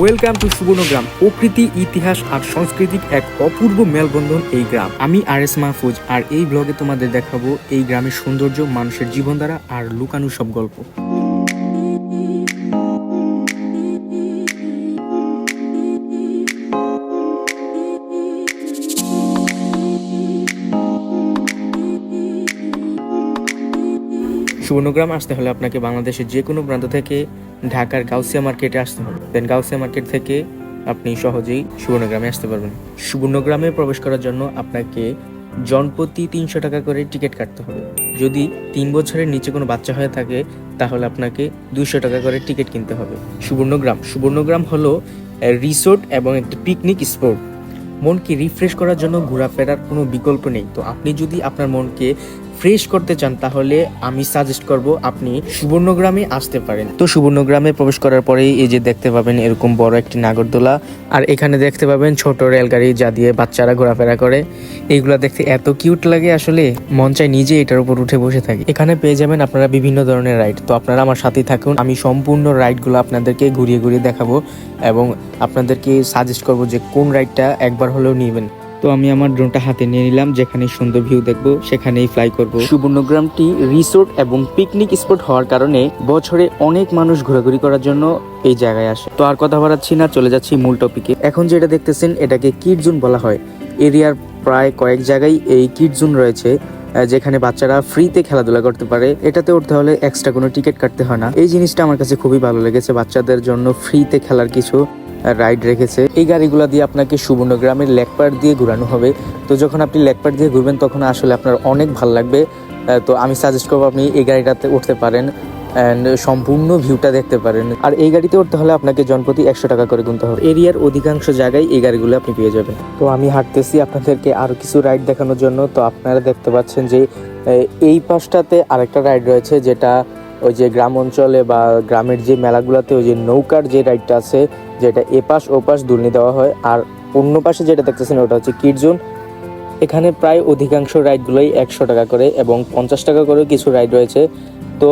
Welcome to Subarnagram, প্রকৃতি, ইতিহাস আর সাংস্কৃতিক এক অপূর্ব মেলবন্ধন এই গ্রাম। আমি আর এস মাহফুজ আর এই ব্লগে তোমাদের দেখাবো এই গ্রামের সৌন্দর্য, মানুষের জীবনধারা আর লুকানু সব গল্প। সুবর্ণগ্রাম আসতে হলে আপনাকে বাংলাদেশের যে কোনো প্রান্ত থেকে ঢাকার গাউসিয়া মার্কেটে আসতে হবে। দেন গাউসিয়া মার্কেট থেকে আপনি সহজেই সুবর্ণগ্রামে আসতে পারবেন। সুবর্ণগ্রামে প্রবেশ করার জন্য আপনাকে জনপ্রতি তিনশো টাকা করে টিকিট কাটতে হবে। যদি তিন বছরের নিচে কোনো বাচ্চা হয়ে থাকে, তাহলে আপনাকে দুশো টাকা করে টিকিট কিনতে হবে। সুবর্ণগ্রাম। সুবর্ণগ্রাম হলো রিসোর্ট এবং একটি পিকনিক স্পট মনকে রিফ্রেশ করার জন্য ঘোরাফেরার কোনো বিকল্প নেই। তো আপনি যদি আপনার মনকে ফ্রেশ করতে চান, তাহলে আমি সাজেস্ট করব আপনি সুবর্ণগ্রামে আসতে পারেন। তো সুবর্ণগ্রামে প্রবেশ করার পরেই এই যে দেখতে পাবেন এরকম বড় একটি নাগরদোলা, আর এখানে দেখতে পাবেন ছোট রেলগাড়ি যা দিয়ে বাচ্চারা ঘোরাফেরা করে। এইগুলা দেখতে এত কিউট লাগে আসলে, মন চাই নিজে এটার উপর উঠে বসে থাকি। এখানে পেয়ে যাবেন আপনারা বিভিন্ন ধরনের রাইড তো আপনারা আমার সাথেই থাকুন। আমি সম্পূর্ণ রাইডগুলো আপনাদেরকে ঘুরিয়ে ঘুরিয়ে দেখাবো এবং আপনাদেরকে সাজেস্ট করব যে কোন রাইডটা একবার হলেও নেবেন। তো আমি আমার ড্রোনটা হাতে নিয়ে নিলাম যেখানে সুন্দর ভিউ দেখব, সেখানেই ফ্লাই করব। সুবর্ণগ্রামটি রিসোর্ট এবং পিকনিক স্পট হওয়ার কারণে বছরে অনেক মানুষ ঘোরাঘুরি করার জন্য এই জায়গায় আসে। তো আর কথা বাড়াচ্ছি না, চলে যাচ্ছি মূল টপিকে এখন যেটা দেখতেছেন, এটাকে কিড জোন বলা হয়। এরিয়ার প্রায় কয়েক জায়গায় এই কিড জোন রয়েছে যেখানে বাচ্চারা ফ্রিতে খেলাধুলা করতে পারে। এটাতে উঠতে হলে এক্সট্রা কোনো টিকিট কাটতে হয় না। এই জিনিসটা আমার কাছে খুবই ভালো লেগেছে, বাচ্চাদের জন্য ফ্রিতে খেলার কিছু রাইড রেখেছে। এই গাড়িগুলো দিয়ে আপনাকে সুবর্ণগ্রামের লেকপার দিয়ে ঘোরানো হবে। তো যখন আপনি লেকপার দিয়ে ঘুরবেন, তখন আসলে আপনার অনেক ভালো লাগবে। তো আমি সাজেস্ট করব আপনি এই গাড়িটাতে উঠতে পারেন অ্যান্ড সম্পূর্ণ ভিউটা দেখতে পারেন। আর এই গাড়িতে উঠতে হলে আপনাকে জনপ্রতি একশো টাকা করে গুনতে হবে। এরিয়ার অধিকাংশ জায়গায় এই গাড়িগুলো আপনি পেয়ে যাবেন। তো আমি হাঁটতেছি আপনাদেরকে আরও কিছু রাইড দেখানোর জন্য। তো আপনারা দেখতে পাচ্ছেন যে এই পাশটাতে আরেকটা রাইড রয়েছে, যেটা ওই যে গ্রাম অঞ্চলে বা গ্রামের যে মেলাগুলোতে ওই যে নৌকার যে রাইডটা আছে যেটা এপাশ, ওপাশ দুর্নি দেওয়া হয়। আর অন্য পাশে যেটা দেখতেছেন, ওটা হচ্ছে কিড জোন। এখানে প্রায় অধিকাংশ রাইডগুলোই একশো টাকা করে এবং পঞ্চাশ টাকা করেও কিছু রাইড রয়েছে। তো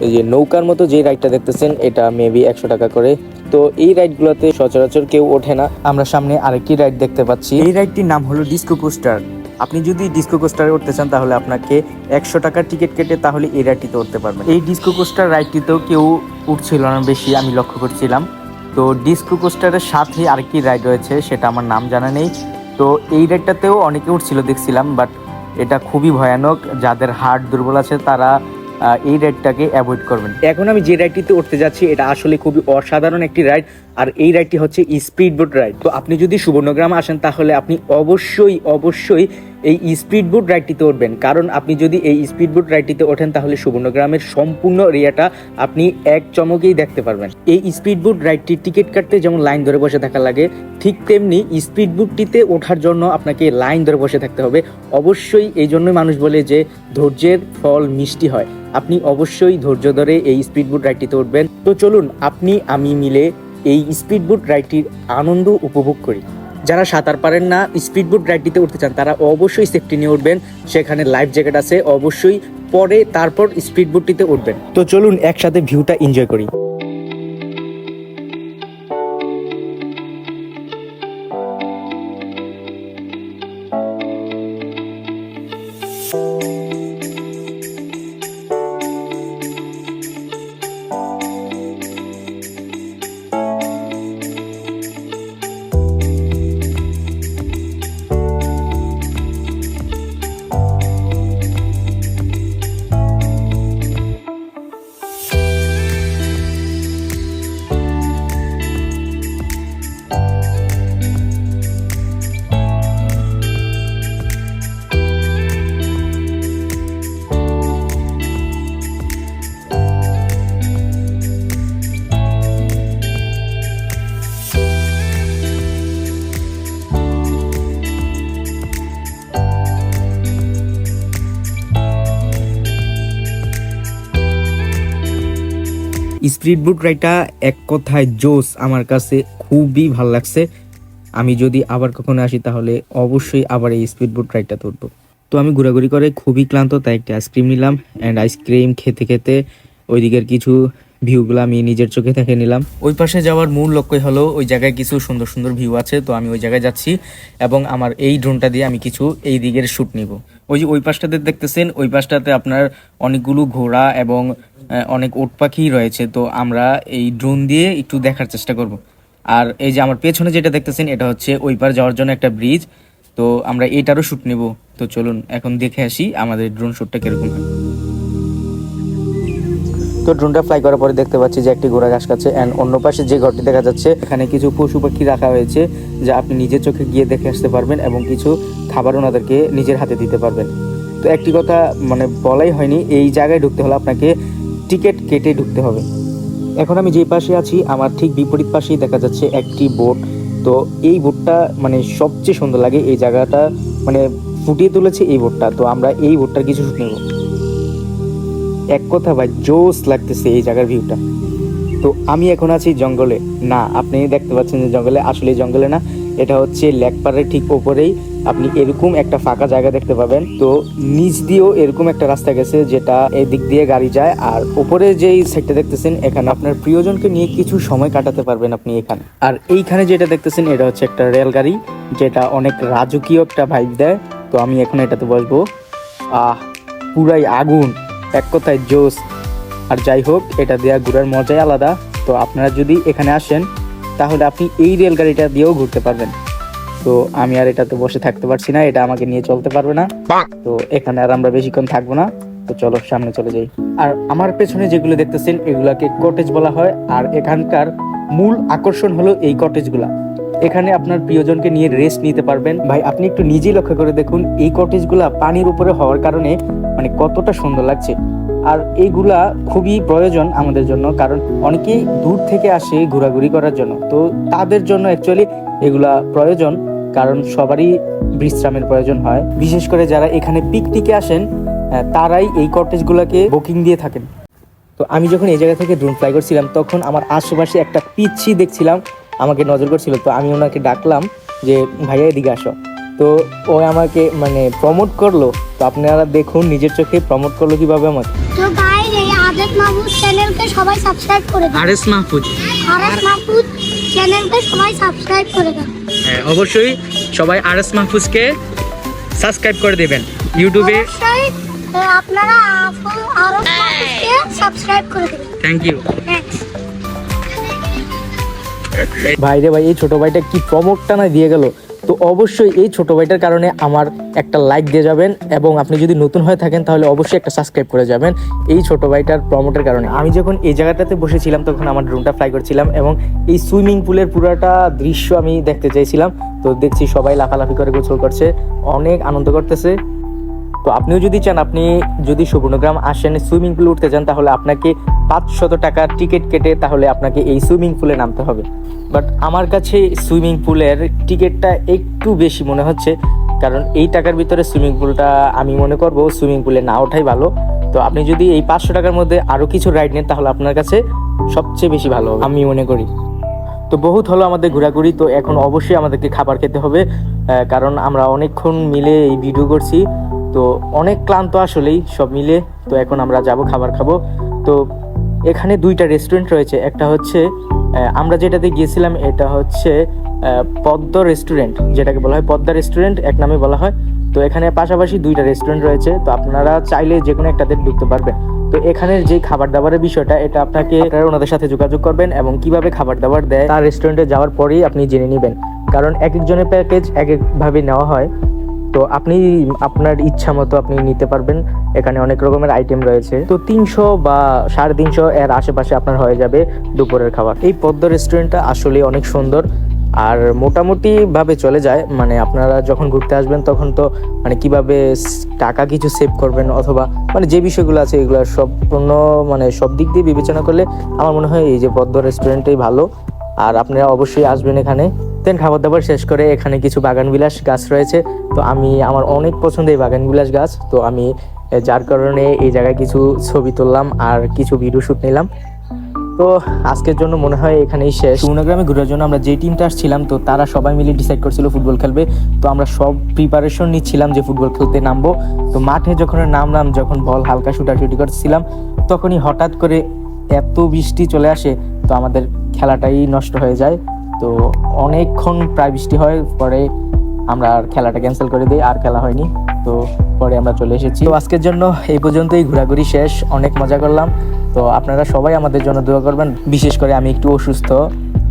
এই যে নৌকার মতো যে রাইডটা দেখতেছেন, এটা মেবি একশো টাকা করে। তো এই রাইডগুলোতে সচরাচর কেউ ওঠে না। আমরা সামনে আরেকটি রাইড দেখতে পাচ্ছি। এই রাইডটির নাম হলো ডিস্কো কোস্টার। আপনি যদি ডিস্কো কোস্টারে উঠতে চান, তাহলে আপনাকে একশো টাকার টিকিট কেটে তাহলে এই রাইডটিতে উঠতে পারবেন। এই ডিস্কো কোস্টার রাইডটিতেও কেউ উঠছিল না বেশি, আমি লক্ষ্য করছিলাম। তো ডিস্কো কোস্টারের সাথে আরেকটি রাইড রয়েছে, সেটা আমার নাম জানা নেই। তো এই রাইডটাতেও অনেকে উঠছিল দেখছিলাম বাট এটা খুবই ভয়ানক। যাদের হার্ট দুর্বল আছে, তারা এই রাইডটাকে অ্যাভয়েড করবেন। এখন আমি যে রাইডটিতে উঠতে যাচ্ছি, এটা আসলে খুবই অসাধারণ একটি রাইড আর এই রাইডটি হচ্ছে স্পিড বোট রাইড তো আপনি যদি সুবর্ণগ্রাম আসেন, তাহলে আপনি অবশ্যই অবশ্যই এই স্পিড বোট রাইডটিতে উঠবেন। কারণ আপনি যদি এই স্পিড বোট রাইডটিতে ওঠেন, তাহলে সুবর্ণগ্রামের সম্পূর্ণ এরিয়াটা আপনি এক চমকেই দেখতে পারবেন। এই স্পিড বোট রাইডটির টিকিট কাটতে যেমন লাইন ধরে বসে থাকা লাগে, ঠিক তেমনি স্পিড বোটটিতে ওঠার জন্য আপনাকে লাইন ধরে বসে থাকতে হবে। অবশ্যই এই জন্যই মানুষ বলে যে, ধৈর্যের ফল মিষ্টি হয়। আপনি অবশ্যই ধৈর্য ধরে এই স্পিড বোট রাইডটিতে উঠবেন। তো চলুন, আপনি, আমি মিলে এই স্পিড বোট রাইডটির আনন্দ উপভোগ করি। যারা সাঁতার পারেন না স্পিড বোট রাইডটিতে উঠতে চান, তারা অবশ্যই সেফটি নিয়ে উঠবেন। সেখানে লাইফ জ্যাকেট আছে, অবশ্যই পরে তারপর স্পিড বোটটিতে উঠবেন। তো চলুন একসাথে ভিউটা এনজয় করি। স্পিড বুট রাইডটা এক কথায় জোস আমার কাছে খুবই ভালো লাগছে। আমি যদি আবার কখনো আসি তাহলে অবশ্যই আবার এই স্পিড বুট রাইডটা তুলবো তো আমি ঘোরাঘুরি করে খুবই ক্লান্ত, তাই একটা আইসক্রিম নিলাম অ্যান্ড আইসক্রিম খেতে খেতে ওইদিকের কিছু ভিউগুলো আমি নিজের চোখে দেখে নিলাম। ওই পাশে যাওয়ার মূল লক্ষ্যই হলো ওই জায়গায় কিছু সুন্দর সুন্দর ভিউ আছে, তো আমি ওই জায়গায় যাচ্ছি এবং আমার এই ড্রোনটা দিয়ে আমি কিছু এই দিকের শ্যুট নিব। ওই যে ওই পাশটাতে দেখতেছেন, ওই পাশটাতে আপনার অনেকগুলো ঘোড়া এবং অনেক ওট পাখি রয়েছে। তো আমরা এই ড্রোন দিয়ে একটু দেখার চেষ্টা করব। আর এই যে আমার পেছনে যেটা দেখতেছেন, এটা হচ্ছে ওই পার যাওয়ার জন্য একটা ব্রিজ তো আমরা এটারও শ্যুট নেব। তো চলুন, এখন দেখে আসি আমাদের ড্রোন শ্যুটটা কীরকম হয়। তো ড্রোনটা ফ্লাই করার পরে দেখতে পাচ্ছি যে একটি ঘোড়া ঘাস খাচ্ছে অ্যান্ড অন্য পাশে যে ঘরটি দেখা যাচ্ছে, এখানে কিছু পশু পাখি রাখা হয়েছে যা আপনি নিজের চোখে গিয়ে দেখে আসতে পারবেন এবং কিছু খাবার ওনাদেরকে নিজের হাতে দিতে পারবেন। তো একটি কথা মানে বলাই হয়নি, এই জায়গায় ঢুকতে হলে আপনাকে টিকিট কেটে ঢুকতে হবে। এখন আমি যে পাশে আছি, আমার ঠিক বিপরীত পাশেই দেখা যাচ্ছে একটি বোট। তো এই বোটটা মানে সবচেয়ে সুন্দর লাগে, এই জায়গাটা মানে ফুটিয়ে তুলেছে এই বোটটা। তো আমরা এই বোটটার কিছু শুট নেব। এক কথা ভাই জোস লাগতেছে এই জায়গার ভিউটা তো আমি এখন আছি জঙ্গলে। না, আপনি দেখতে পাচ্ছেন যে জঙ্গলে আসলে জঙ্গলে না, এটা হচ্ছে লেকপাড়ের ঠিক ওপরেই। আপনি এরকম একটা ফাঁকা জায়গা দেখতে পাবেন। তো নিচ দিয়েও এরকম একটা রাস্তা গেছে যেটা এদিক দিয়ে গাড়ি যায়। আর উপরে যেই সাইডটা দেখতেছেন, এখানে আপনার প্রিয়জনকে নিয়ে কিছু সময় কাটাতে পারবেন আপনি এখানে। আর এইখানে যেটা দেখতেছেন, এটা হচ্ছে একটা রেলগাড়ি, যেটা অনেক রাজকীয় একটা ভাইব দেয়। তো আমি এখন এটাতে বসবো। আহ, পুরাই আগুন। এক কথায় জোস। আর যাই হোক এটা দেওয়া ঘোরার মজাই আলাদা। তো আপনারা যদি এখানে আসেন তাহলে আপনি এই রেলগাড়িটা দিয়েও ঘুরতে পারবেন। তো আমি আর এটাতে বসে থাকতে পারছি না এটা আমাকে নিয়ে চলতে পারবে না। তো এখানে আর আমরা বেশিক্ষণ থাকব না। তো চলো সামনে চলে যাই। আর আমার পেছনে যেগুলো দেখতেছেন এগুলাকে কটেজ বলা হয়। আর এখানকার মূল আকর্ষণ হলো এই কটেজগুলা এখানে আপনার প্রিয়জনকে নিয়ে রেস্ট নিতে পারবেন। ভাই, আপনি একটু নিজেই লক্ষ্য করে দেখুন, এই কটেজগুলা পানির উপরে হওয়ার কারণে মানে কতটা সুন্দর লাগছে। আর এইগুলা খুবই প্রয়োজন আমাদের জন্য, কারণ অনেকেই দূর থেকে আসে ঘোরাঘুরি করার জন্য। তো তাদের জন্য অ্যাকচুয়ালি এগুলা প্রয়োজন, কারণ সবারই বিশ্রামের প্রয়োজন হয়। বিশেষ করে যারা এখানে পিকনিকে আসেন তারাই এই কটেজগুলোকে বুকিং দিয়ে থাকেন। তো আমি যখন এই জায়গা থেকে ড্রোন ফ্লাই করছিলাম, তখন আমার আশেপাশে একটা পিচ্ছি দেখছিলাম। আমাকে নজর করছিল তো আমি ওনাকে ডাকলাম যে ভাইয়া এদিকে আসো। তো ও আমাকে মানে প্রমোট করল। তো আপনারা দেখুন নিজের চোখে প্রমোট করল কীভাবে আমাকে। তো গাইস এই আদেশ মাহমুদ চ্যানেলকে সবাই সাবস্ক্রাইব করে দিন আরএস মাহফুজ? আদেশ মাহমুদ চ্যানেলকে সবাই সাবস্ক্রাইব করে দিন হ্যাঁ অবশ্যই সবাই আরএস মাহফুজকে সাবস্ক্রাইব করে দেবেন। ইউটিউবে আপনারা আরও সাবস্ক্রাইব করে দিন থ্যাংক ইউ থ্যাঙ্কস ভাই রে ভাই, এই ছোট ভাইটা কি প্রমোটটা না দিয়ে গেল? তো অবশ্যই এই ছোট ভাইটার কারণে আমার একটা লাইক দিয়ে যাবেন এবং আপনি যদি নতুন হয়ে থাকেন তাহলে অবশ্যই একটা সাবস্ক্রাইব করে যাবেন এই ছোট ভাইটার প্রমোটের কারণে। আমি যখন এই জায়গাটাতে বসেছিলাম তখন আমার ড্রোনটা ফ্লাই করছিলাম এবং এই সুইমিং পুলের পুরোটা দৃশ্য আমি দেখতে চাইছিলাম। তো দেখছি সবাই লাফালাফি করে গোসল করছে, অনেক আনন্দ করতেছে। তো আপনিও যদি চান, আপনি যদি সুবর্ণগ্রাম আসেন সুইমিং পুলে উঠতে চান, তাহলে আপনাকে পাঁচশত টাকার টিকিট কেটে তাহলে আপনাকে এই সুইমিং পুলে নামতে হবে। বাট আমার কাছে সুইমিং পুলের টিকিটটা একটু বেশি মনে হচ্ছে, কারণ এই টাকার ভিতরে সুইমিং পুলটা আমি মনে করব সুইমিং পুলে না ওঠাই ভালো। তো আপনি যদি এই পাঁচশো টাকার মধ্যে আরও কিছু রাইড নেন, তাহলে আপনার কাছে সবচেয়ে বেশি ভালো হবে, আমি মনে করি। তো বহুত হলো আমাদের ঘোরাঘুরি, তো এখন অবশ্যই আমাদেরকে খাবার খেতে হবে কারণ আমরা অনেকক্ষণ মিলে এই ভিডিও করছি। তো অনেক ক্লান্ত আসলেই সব মিলে। তো এখন আমরা যাব, খাবার খাব। তো এখানে দুইটা রেস্টুরেন্ট রয়েছে। একটা হচ্ছে আমরা যেটাতে গিয়েছিলাম এটা হচ্ছে পদ্ম রেস্টুরেন্ট যেটাকে বলা হয় পদ্মা রেস্টুরেন্ট এক নামে বলা হয়। তো এখানে পাশাপাশি দুইটা রেস্টুরেন্ট রয়েছে। তো আপনারা চাইলে যে কোনো একটাতে ঢুকতে পারবেন। তো এখানের যে খাবার দাবারের বিষয়টা, এটা আপনাকে ওনাদের সাথে যোগাযোগ করবেন এবং কীভাবে খাবার দাবার দেয় তার রেস্টুরেন্টে যাওয়ার পরেই আপনি জেনে নেবেন। কারণ এক একজনের প্যাকেজ এক একভাবে নেওয়া হয়। তো আপনি আপনার ইচ্ছা মতো আপনি নিতে পারবেন। এখানে অনেক রকমের আইটেম রয়েছে। তো তিনশো বা সাড়ে তিনশো এর আশেপাশে আপনার হয়ে যাবে দুপুরের খাবার। এই পদ্ম রেস্টুরেন্টটা আসলে অনেক সুন্দর আর মোটামুটি ভাবে চলে যায়। মানে আপনারা যখন ঘুরতে আসবেন তখন তো মানে কীভাবে টাকা কিছু সেভ করবেন অথবা মানে যে বিষয়গুলো আছে এগুলো সম্পূর্ণ মানে সব দিক দিয়ে বিবেচনা করলে আমার মনে হয় এই যে পদ্ম রেস্টুরেন্টই ভালো। আর আপনারা অবশ্যই আসবেন এখানে। দেন খাবার দাবার শেষ করে এখানে কিছু বাগান বিলাস গাছ রয়েছে। তো আমি, আমার অনেক পছন্দ এই বাগান বিলাস গাছ। তো আমি যার কারণে এই জায়গায় কিছু ছবি তুললাম আর কিছু ভিডিও শ্যুট নিলাম। তো আজকের জন্য মনে হয় এখানেই শেষ। সুনাগ্রামে ঘোরার জন্য আমরা যে টিমটা আসছিলাম, তো তারা সবাই মিলে ডিসাইড করছিল ফুটবল খেলবে। তো আমরা সব প্রিপারেশন নিচ্ছিলাম যে ফুটবল খেলতে নামবো। তো মাঠে যখন নামলাম, যখন বল হালকা শুটাশুটি করছিলাম, তখনই হঠাৎ করে এত বৃষ্টি চলে আসে, তো আমাদের খেলাটাই নষ্ট হয়ে যায়। তো অনেকক্ষণ প্রায় বৃষ্টি হয়, পরে আমরা আর খেলাটা ক্যান্সেল করে দিই, আর খেলা হয়নি। তো পরে আমরা চলে এসেছি। তো আজকের জন্য এই পর্যন্তই, ঘোরাঘুরি শেষ, অনেক মজা করলাম। তো আপনারা সবাই আমাদের জন্য দোয়া করবেন, বিশেষ করে আমি একটু অসুস্থ,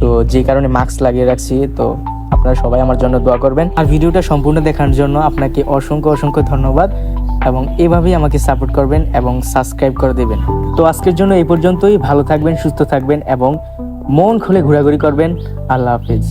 তো যে কারণে মাস্ক লাগিয়ে রাখছি, তো আপনারা সবাই আমার জন্য দোয়া করবেন। আর ভিডিওটা সম্পূর্ণ দেখার জন্য আপনাকে অসংখ্য অসংখ্য ধন্যবাদ, এবং এভাবেই আমাকে সাপোর্ট করবেন এবং সাবস্ক্রাইব করে দেবেন। তো আজকের জন্য এই পর্যন্তই, ভালো থাকবেন, সুস্থ থাকবেন, এবং মন খুলে ঘোরাঘুরি করবেন। আল্লাহ হাফিজ।